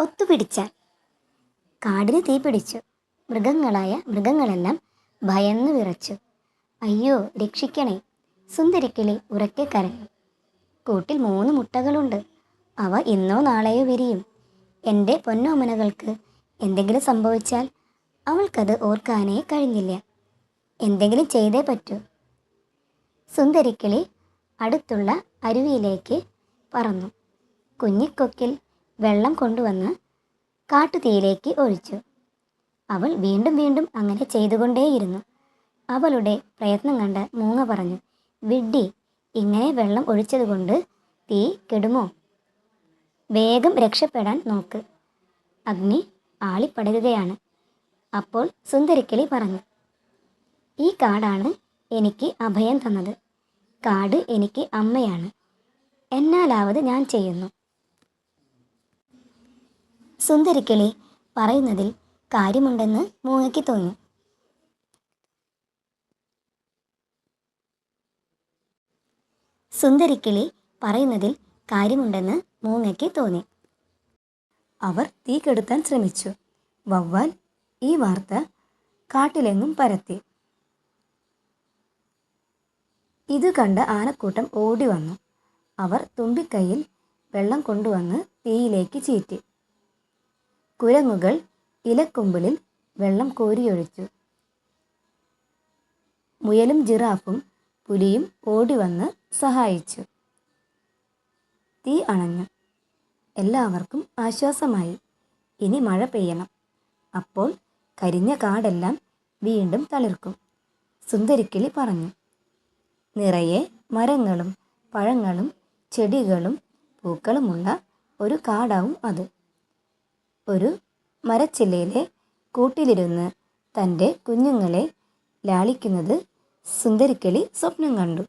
ഒത്തുപിടിച്ചാൽ. കാടിന് തീ പിടിച്ചു. മൃഗങ്ങളായ മൃഗങ്ങളെല്ലാം ഭയന്ന് വിറച്ചു. അയ്യോ രക്ഷിക്കണേ. സുന്ദരിക്കിളി ഉറക്കെ കരഞ്ഞു. കൂട്ടിൽ മൂന്ന് മുട്ടകളുണ്ട്. അവ ഇന്നോ നാളെയോ വിരിയും. എന്റെ പൊന്നോമനകൾക്ക് എന്തെങ്കിലും സംഭവിച്ചാൽ അവൾക്കത് ഓർക്കാനേ കഴിഞ്ഞില്ല. എന്തെങ്കിലും ചെയ്തേ പറ്റൂ. സുന്ദരിക്കിളി അടുത്തുള്ള അരുവിയിലേക്ക് പറന്നു. കുഞ്ഞിക്കൊക്കിൽ വെള്ളം കൊണ്ടുവന്ന് കാട്ടുതീയിലേക്ക് ഒഴിച്ചു. അവൾ വീണ്ടും വീണ്ടും അങ്ങനെ ചെയ്തുകൊണ്ടേയിരുന്നു. അവളുടെ പ്രയത്നം കണ്ട് മൂങ്ങ പറഞ്ഞു വിഡ്ഡി ഇങ്ങനെ വെള്ളം ഒഴിച്ചതുകൊണ്ട് തീ കെടുമോ? വേഗം രക്ഷപ്പെടാൻ നോക്ക്. അഗ്നി ആളിപ്പടരുകയാണ്. അപ്പോൾ സുന്ദരിക്കിളി പറഞ്ഞു ഈ കാടാണ് എനിക്ക് അഭയം തന്നത്. കാട് എനിക്ക് അമ്മയാണ്. എന്നാലാവത് ഞാൻ ചെയ്യുന്നു. സുന്ദരിക്കിളി പറയുന്നതിൽ കാര്യമുണ്ടെന്ന് മൂങ്ങയ്ക്ക് തോന്നി. സുന്ദരിക്കിളി പറയുന്നതിൽ കാര്യമുണ്ടെന്ന് മൂങ്ങയ്ക്ക് തോന്നി. അവർ തീ കെടുത്താൻ ശ്രമിച്ചു. വവ്വാൽ ഈ വാർത്ത കാട്ടിലെങ്ങും പരത്തി. ഇത് കണ്ട് ആനക്കൂട്ടം ഓടി വന്നു അവർ തുമ്പിക്കൈയിൽ വെള്ളം കൊണ്ടുവന്ന് തീയിലേക്ക് ചീറ്റി. കുരങ്ങുകൾ ഇലക്കൊമ്പിളിൽ വെള്ളം കോരിയൊഴിച്ചു. മുയലും ജിറാഫും പുലിയും ഓടി വന്ന് സഹായിച്ചു. തീ അണഞ്ഞു. എല്ലാവർക്കും ആശ്വാസമായി. ഇനി മഴ പെയ്യണം. അപ്പോൾ കരിഞ്ഞ കാടെല്ലാം വീണ്ടും തളിർക്കും. സുന്ദരിക്കിളി പറഞ്ഞു. നിറയെ മരങ്ങളും പഴങ്ങളും ചെടികളും പൂക്കളുമുള്ള ഒരു കാടാവും അത്. ഒരു മരച്ചില്ലയിലെ കൂട്ടിലിരുന്ന് തന്റെ കുഞ്ഞുങ്ങളെ ലാളിക്കുന്നത് സുന്ദരിക്കിളി സ്വപ്നം കണ്ടു.